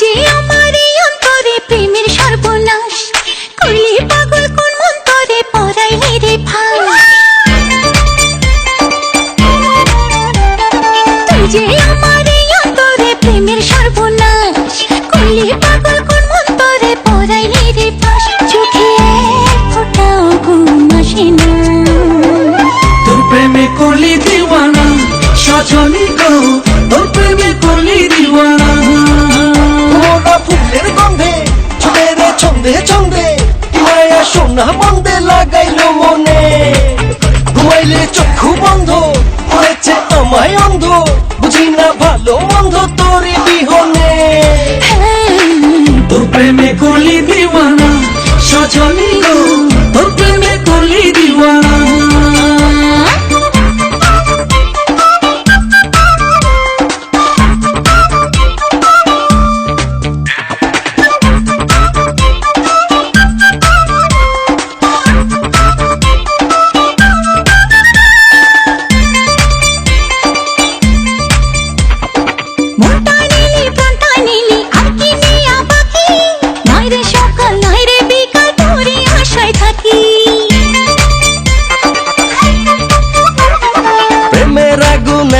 যে আমার এই অন্তরে প্রেমের সর্বনাশ, করলি পাগল কোন মন্তরে পড়াইলি রে ভাই? তুই যে আমার এই অন্তরে প্রেমের সর্বনাশ, করলি পাগল কোন মন্তরে পড়াইলি রে ফাঁস চোখে ফোটাও ঘুম আসে না। তোর প্রেমে করলি দিওয়ানা, সজনী গো, তোর প্রেমে করলি দিওয়ানা। মোরা ফুলের গন্ধে ছুটে রে ছন্দে ছন্দে মায়া সোনা বন্ধে লাগাইলো মনে। ঘুমাইলে চক্ষু বন্ধ করেছে আমায় অন্ধ, বুঝি না ভালো মন্দ তোরে বিহনে। তোর প্রেমে করলি দিওয়ানা, সজনী তোর প্রেমে করলি দিওয়ানা।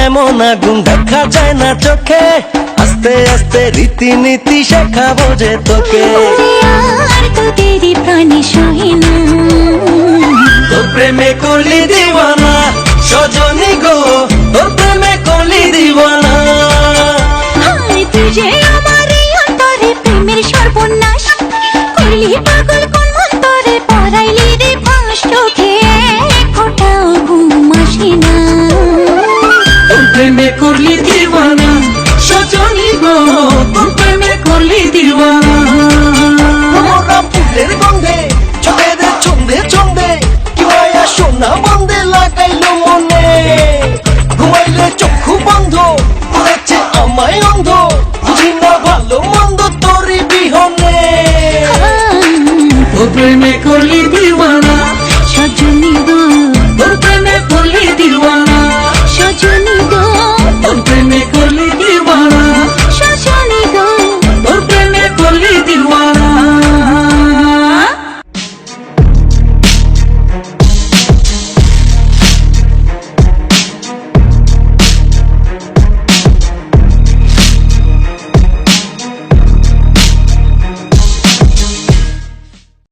এমন আগুন দেখা যায় না চোখে। আস্তে আস্তে রীতিনীতি শেখাবো যে তোকে। তোদেরই প্রাণে সহে না তোর প্রেমে করলি দিওয়ানা, সজনী গো, তোর প্রেমে করলি দিওয়ানা। তুই প্রেমে করলি দিওয়ানা সজনী গো তোর প্রেমে করলি দিওয়ানা। মনাম ফুলের গন্ধে ছয়ের ছন্দে ছন্দে কি মায়া সোনা বন্ধে লাগাইলো মনে। ঘুমাইলে চক্ষু বন্ধ করেছে আমায় অন্ধ বুঝি না ভালো মন্দ তোরই বিহনে। তোর প্রেমে করলি দিওয়ানা সজনী গো তোর প্রেমে করলি দিওয়ানা।